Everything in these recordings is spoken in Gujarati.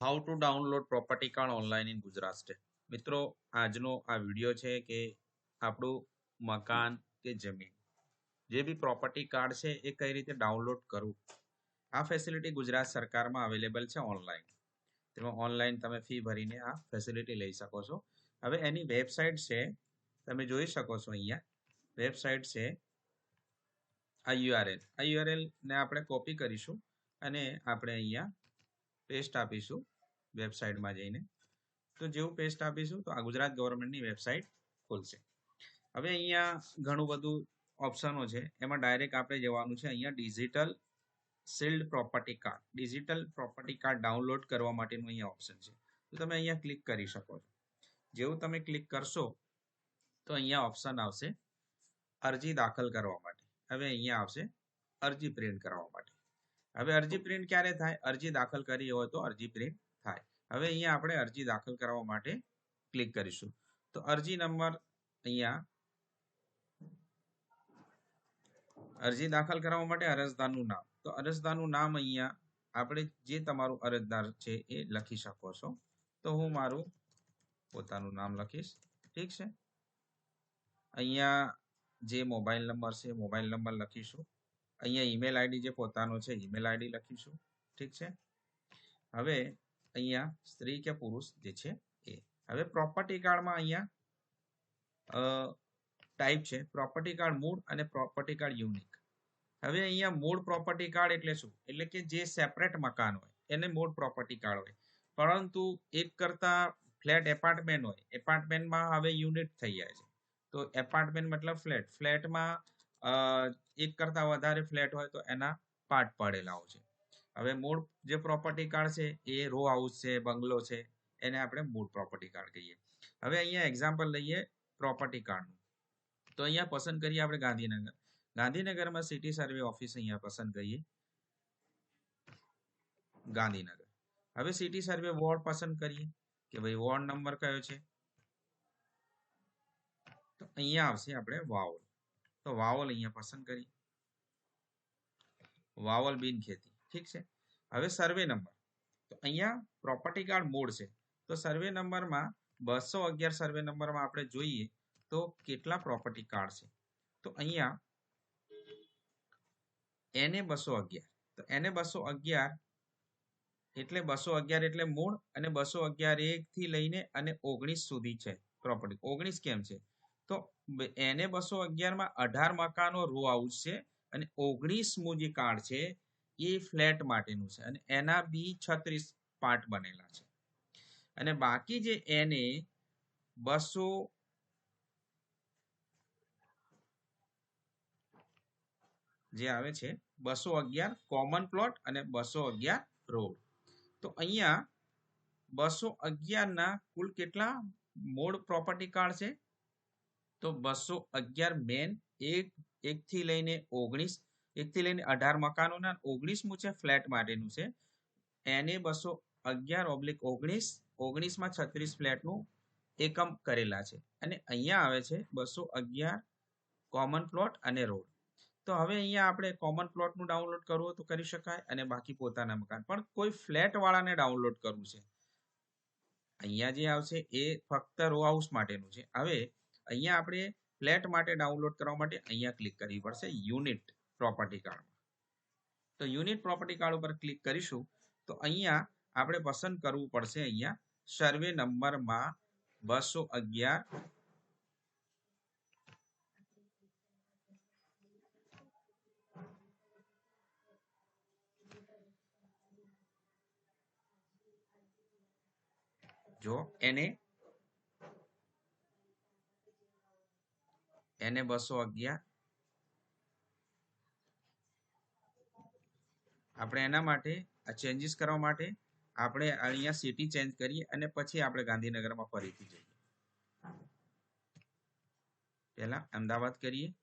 How to download property card online in Gujarat state મિત્રો, આજનો આ વીડિયો છે કે આપણું મકાન કે જમીન, જે બી પ્રોપર્ટી કાર્ડ છે, એ કઈ રીતે ડાઉનલોડ કરવું? આ ફેસિલિટી ગુજરાત સરકારમાં અવેલેબલ છે ઓનલાઈન તેમાં ઓનલાઈન તમે ફી ભરીને આ ફેસિલિટી લઈ શકો છો. હવે એની વેબસાઇટ છે, તમે જોઈ શકો છો અહીંયા. વેબસાઇટ છે આ યુઆરએલ આ યુઆરએલ ને આપણે કોપી કરીશું અને આપણે અહીંયા પેસ્ટ આપીશું વેબસાઇટમાં જઈને. તો જેવું પેસ્ટ આપીશું તો આ ગુજરાત ગવર્મેન્ટની વેબસાઇટ ખુલશે. હવે અહીંયા ઘણું બધું ઓપ્શનો છે. એમાં ડાયરેક્ટ આપણે જવાનું છે અહીંયા digital sealed property card digital property card download કરવા માટેનું અહીંયા ઓપ્શન છે. તો તમે અહીંયા ક્લિક કરી શકો છો. જેવું તમે ક્લિક કરશો તો અહીંયા ઓપ્શન આવશે અરજી દાખલ કરવા માટે. હવે અહીંયા આવશે અરજી પ્રિન્ટ કરવા માટે. હવે અરજી પ્રિન્ટ ક્યારે થાય? અરજી દાખલ કરી હોય તો અરજી પ્રિન્ટ થાય. હવે અહીંયા આપણે અરજી દાખલ કરવા માટે ક્લિક કરીશું. તો અરજી નંબર અહીંયા અરજી દાખલ કરવા માટે અરજદારનું નામ. તો અરજદારનું નામ અહીંયા આપણે જે તમારું અરજદાર છે એ લખી શકો છો. તો હું મારું પોતાનું નામ લખીશ. ઠીક છે? અહીંયા જે મોબાઈલ નંબર છે, મોબાઈલ નંબર લખીશું. અહીંયા ઈમેલ આઈડી જે પોતાનો છે ઈમેલ આઈડી લખીશું. ઠીક છે? હવે અહીંયા સ્ત્રી કે પુરુષ જે છે એ. હવે પ્રોપર્ટી કાર્ડમાં અહીંયા ટાઈપ છે. પ્રોપર્ટી કાર્ડ મૂળ અને પ્રોપર્ટી કાર્ડ યુનિક હવે અહીંયા મૂળ પ્રોપર્ટી કાર્ડ એટલે શું? એટલે કે જે સેપરેટ મકાન હોય, એને મૂળ પ્રોપર્ટી કાર્ડ હોય. પરંતુ એક કરતા ફ્લેટ એપાર્ટમેન્ટ હોય એપાર્ટમેન્ટમાં હવે યુનિટ થઈ જાય છે. તો એપાર્ટમેન્ટ મતલબ ફ્લેટ ફ્લેટમાં એક કરતા વધારે ફ્લેટ હોય તો એના પાર્ટ પડેલા હોય છે. હવે મૂળ જે પ્રોપર્ટી કાર્ડ છે એ રો હાઉસ છે, બંગલો છે, એને આપણે મૂળ પ્રોપર્ટી કાર્ડ કહીએ. હવે અહીંયા એક્ઝામ્પલ લઈએ પ્રોપર્ટી કાર્ડનું તો અહીંયા પસંદ કરીએ આપણે ગાંધીનગર. ગાંધીનગરમાં સિટી સર્વે ઓફિસ અહીંયા પસંદ કરીએ. ગાંધીનગર. હવે સિટી સર્વે વોર્ડ પસંદ કરીએ કે ભાઈ વોર્ડ નંબર કયો છે? તો અહીંયા આવશે આપણે વાવલ તો વાવલ અહીંયા પસંદ કરી. વાવલ બિન ખેતી. ઠીક છે? હવે સર્વે નંબર. તો અહીંયા પ્રોપર્ટી કાર્ડ મોડ છે. તો સર્વે નંબરમાં બસો અગિયાર સર્વે નંબરમાં આપણે જોઈએ તો કેટલા પ્રોપર્ટી કાર્ડ છે. તો અહીંયા એને બસો અગિયાર. તો એને બસો અગિયાર એટલે બસો અગિયાર એટલે મૂળ અને બસો અગિયાર એક થી લઈને અને ઓગણીસ સુધી છે પ્રોપર્ટી ઓગણીસ કેમ છે? તો એને બસો અગિયારમાં અઢાર મકાનો રો હાઉસ છે અને ઓગણીસમું જે કાર્ડ છે એ ફ્લેટ માટેનું છે અને એના બી છત્રીસ પાર્ટ બનેલા છે. અને બાકી જે એને બસો જે આવે છે, બસો અગિયાર કોમન પ્લોટ અને બસો અગિયાર રોડ તો અહીંયા બસો અગિયારના કુલ કેટલા? મૂળ પ્રોપર્ટી કાર્ડ છે? તો બસો અગિયાર મેન, એક, એકથી લઈને ઓગણીસ, એકથી લઈને અઢાર મકાનોના ઓગણીસમું છે ફ્લેટ માટેનું છે. એને બસો અગિયાર ઓબ્લિક ઓગણીસ, ઓગણીસમાં છત્રીસ ફ્લેટનું એકમ કરેલા છે. અને અહીંયા આવે છે બસો અગિયાર કોમન પ્લોટ અને રોડ. તો હવે અહીંયા આપણે કોમન પ્લોટનું ડાઉનલોડ કરવું તો કરી શકાય અને બાકી પોતાના મકાન. પણ કોઈ ફ્લેટ વાળાને ડાઉનલોડ કરવું છે. અહીંયા જે આવશે એ ફક્ત રો હાઉસ માટેનું છે. હવે અહીંયા આપણે ફ્લેટ માટે ડાઉનલોડ કરવા માટે અહીંયા ક્લિક કરવી પડશે યુનિટ પ્રોપર્ટી કાર્ડમાં તો યુનિટ પ્રોપર્ટી કાર્ડ ઉપર ક્લિક કરીશું તો અહીંયા આપણે પસંદ કરવું પડશે અહીંયા સર્વે નંબરમાં બસો અગિયાર. જો એને એને બસો અગિયાર. આપણે એના માટે, આ ચેન્જીસ કરવા માટે આપણે અહીંયા સિટી ચેન્જ કરીએ અને પછી આપણે ગાંધીનગરમાં ફરીથી જઈએ. પહેલા અમદાવાદ કરીએ,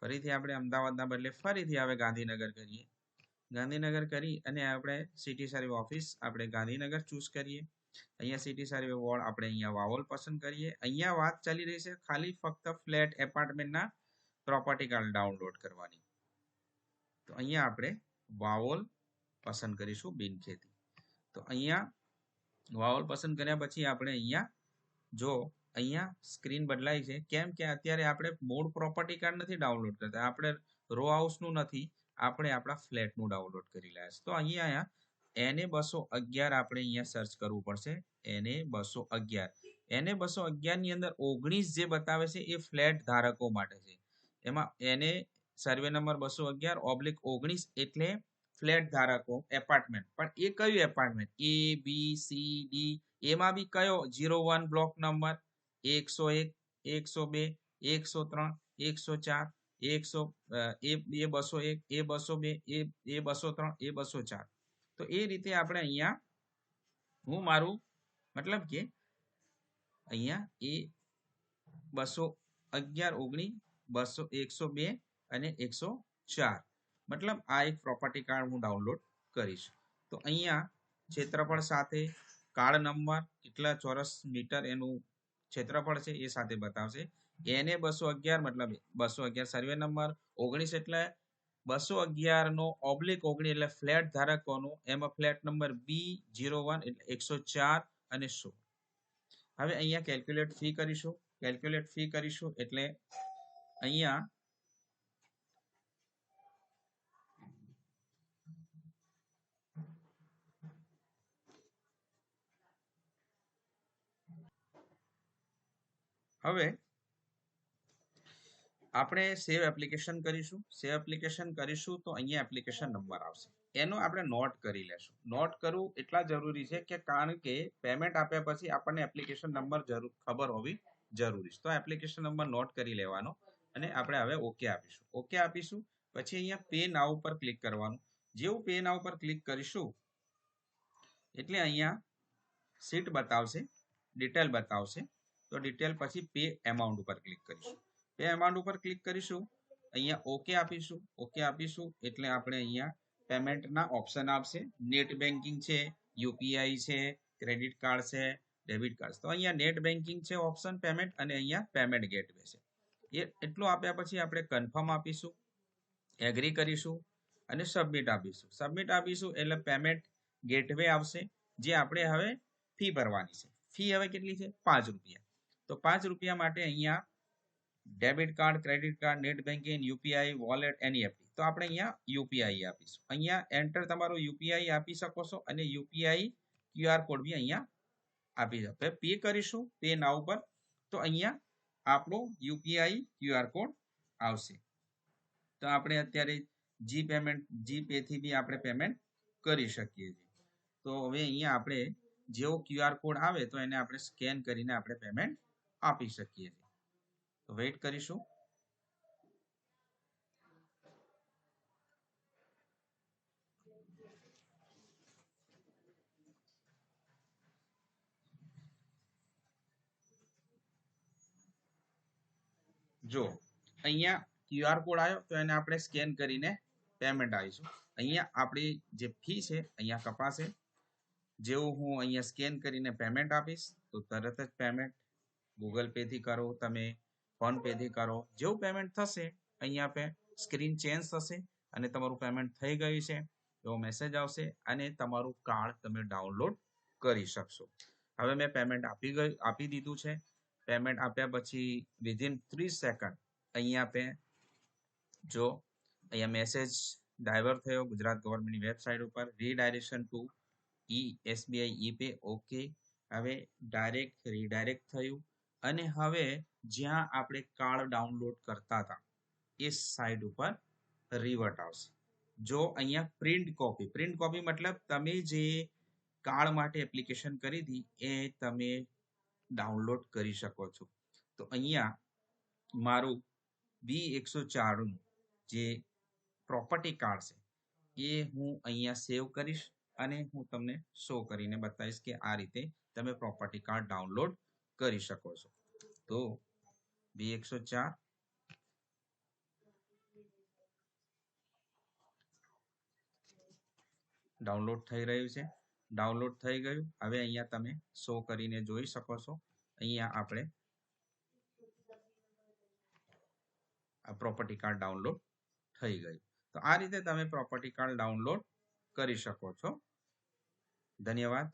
ફરીથી આપણે અમદાવાદના બદલે ફરીથી હવે ગાંધીનગર કરીએ. ગાંધીનગર કરી અને આપણે સિટી સર્વે ઓફિસ આપણે ગાંધીનગર ચૂઝ કરીએ. અહીંયા સિટી સર્વે વોર્ડ આપણે અહીંયા વાવોલ પસંદ કરીએ. અહીંયા વાત ચાલી રહી છે ખાલી ફક્ત ફ્લેટ એપાર્ટમેન્ટના પ્રોપર્ટી કાર્ડ ડાઉનલોડ કરવાની. તો અહીંયા આપણે વાવોલ પસંદ કરીશું બિન ખેતી. તો અહીંયા વાવલ પસંદ કર્યા પછી આપણે અહીંયા જો અહીંયા સ્ક્રીન બદલાય છે, કેમ કે અત્યારે આપણે મૂળ પ્રોપર્ટી કાર્ડ નથી ડાઉનલોડ કરતા. આપણે રો હાઉસનું નથી, આપણે આપણા ફ્લેટનું ડાઉનલોડ કરી રહ્યા છે તો અહીંયા એને બસો અગિયાર આપણે અહીંયા સર્ચ કરવું પડશે. એને બસો અગિયાર. એને બસો અગિયારની અંદર ઓગણીસ જે બતાવે છે એ ફ્લેટ ધારકો માટે છે. એમાં એને સર્વે નંબર બસો અગિયાર ઓબ્લિક ઓગણીસ એટલે ફ્લેટ ધારકો એપાર્ટમેન્ટ પણ એ કયું apartment A B C D એમાં બી કયો? જીરો વન બ્લોક નંબર એકસો એક, એકસો બે, એકસો ત્રણ, એકસો ચાર, એકસો એ બસો એક, એ બસો બે એ બસો ત્રણ, એ બસો ચાર. તો એ રીતે આપણે અહીંયા હું મારું, મતલબ કે અહીંયા એ બસો અગિયાર ઓગણીસ બસો, એકસો બે અને એકસો ચાર. મતલબ આ એક પ્રોપર્ટી કાર્ડ હું ડાઉનલોડ કરીશ. તો અહીંયા ક્ષેત્રફળ સાથે કાર્ડ નંબર કેટલા ચોરસ મીટર એનું ક્ષેત્રફળ છે એ સાથે બતાવશે. એને બસો અગિયાર, મતલબ બસો અગિયાર સર્વે નંબર ઓગણીસ એટલે બસો અગિયાર નો ઓબ્લિક ઓગણીસ એટલે ફ્લેટ ધારકોનું, એમાં flat number B zero one એટલે એકસો ચાર અને સો. હવે અહીંયા કેલ્ક્યુલેટ ફી કરીશું, કેલ્ક્યુલેટ ફી કરીશું એટલે અહીંયા હવે આપણે સેવ એપ્લિકેશન કરીશું. સેવ એપ્લિકેશન કરીશું તો અહીંયા એપ્લિકેશન નંબર આવશે. એનો આપણે નોટ કરી લેશું. નોટ કરવું એટલા જરૂરી છે કે કારણ કે પેમેન્ટ આપ્યા પછી આપણને એપ્લિકેશન નંબર જરૂર, ખબર હોવી જરૂરી છે. તો એપ્લિકેશન નંબર નોટ કરી લેવાનો અને આપણે હવે ઓકે આપીશું. ઓકે આપીશું. પછી અહીંયા પે નાવ ઉપર ક્લિક કરવાનું. જેવું પે નાવ ઉપર ક્લિક કરીશું, એટલે અહીંયા સીટ બતાવશે ડિટેલ બતાવશે. તો ડિટેલ પછી પે એમાઉન્ટ ઉપર ક્લિક કરીશું. પે એમાઉન્ટ ઉપર ક્લિક કરીશું. અહીંયા ઓકે આપીશું. ઓકે આપીશું એટલે આપણે અહીંયા પેમેન્ટના ઓપ્શન આવશે. નેટ બેન્કિંગ છે યુપીઆઈ છે ક્રેડિટ કાર્ડ છે ડેબિટ કાર્ડ તો અહીંયા નેટ બેન્કિંગ છે ઓપ્શન પેમેન્ટ અને અહીંયા પેમેન્ટ ગેટવે છે. એ એટલું આપ્યા પછી આપણે કન્ફર્મ આપીશું એગ્રી કરીશું અને સબમિટ આપીશું. સબમિટ આપીશું એટલે પેમેન્ટ ગેટવે આવશે, જે આપણે હવે ફી ભરવાની છે. ફી હવે કેટલી છે? પાંચ રૂપિયા. તો પાંચ રૂપિયા માટે અહીંયા debit card, credit card, net banking UPI, wallet, NEFT. તો આપણે અહીંયા યુપીઆઈ આપીશું. અહીંયા એન્ટર તમારો યુપીઆઈ આપી શકો છો અને યુપીઆઈ ક્યુઆર કોડ બી અહીંયા આપી શકો પે કરીશું, પે ના ઉપર તો અહીંયા આપણો યુપીઆઈ ક્યુઆર કોડ આવશે. તો આપણે અત્યારે જી પેમેન્ટ, જી પે થી બી આપણે પેમેન્ટ કરી શકીએ છીએ. તો હવે અહીંયા આપણે જેવો ક્યુઆર કોડ આવે તો એને આપણે સ્કેન કરીને આપણે પેમેન્ટ આપી શકીએ છીએ. વેઇટ કરીશું. જો, અહીંયા ક્યુઆર કોડ આવ્યો, તો એને આપણે સ્કેન કરીને પેમેન્ટ આવીશું. અહીંયા આપણી જે ફી છે, અહીંયા કપાશે. જેવું હું અહીંયા સ્કેન કરીને પેમેન્ટ આપીશ, તો તરત જ પેમેન્ટ ગૂગલ પે થી કરો. તમે ફોન પે થી કરો જેવું પેમેન્ટ થશે, અહીંયા પે સ્ક્રીન ચેન્જ થશે અને તમારું પેમેન્ટ થઈ ગયું છે, એવો મેસેજ આવશે અને તમારું કાર્ડ તમે ડાઉનલોડ કરી શકશો. હવે મેં પેમેન્ટ આપી ગયું આપી દીધું છે. પેમેન્ટ આપ્યા પછી વિધિન ત્રીસ સેકન્ડ અહીંયા પે જો અહીંયા મેસેજ ડાયવર થયો ગુજરાત ગવર્મેન્ટની વેબસાઇટ ઉપર redirection to e SBI e pay okay હવે ડાયરેક્ટ રીડાયરેક્ટ થયું. અને હવે જ્યાં આપણે કાર્ડ ડાઉનલોડ કરતા હતા, એ સાઇટ ઉપર રિવર્ટ આવશે. જો અહીંયા પ્રિન્ટ કોપી પ્રિન્ટ કોપી મતલબ તમે જે કાર્ડ માટે એપ્લિકેશન કરી હતી, એ તમે ડાઉનલોડ કરી શકો છો. તો અહીંયા મારું બી એકસો ચારનું જે પ્રોપર્ટી કાર્ડ છે, એ હું અહીંયા સેવ કરીશ અને હું તમને શો કરીને બતાવીશ કે આ રીતે તમે પ્રોપર્ટી કાર્ડ ડાઉનલોડ કરી શકો છો. તો બી એકસો ચાર. ડાઉનલોડ થઈ રહ્યું છે. ડાઉનલોડ થઈ ગયું. હવે અહીંયા તમે શો કરીને જોઈ શકો છો. અહીંયા આપણે આ પ્રોપર્ટી કાર્ડ ડાઉનલોડ થઈ ગયું. તો આ રીતે તમે પ્રોપર્ટી કાર્ડ ડાઉનલોડ કરી શકો છો. ધન્યવાદ.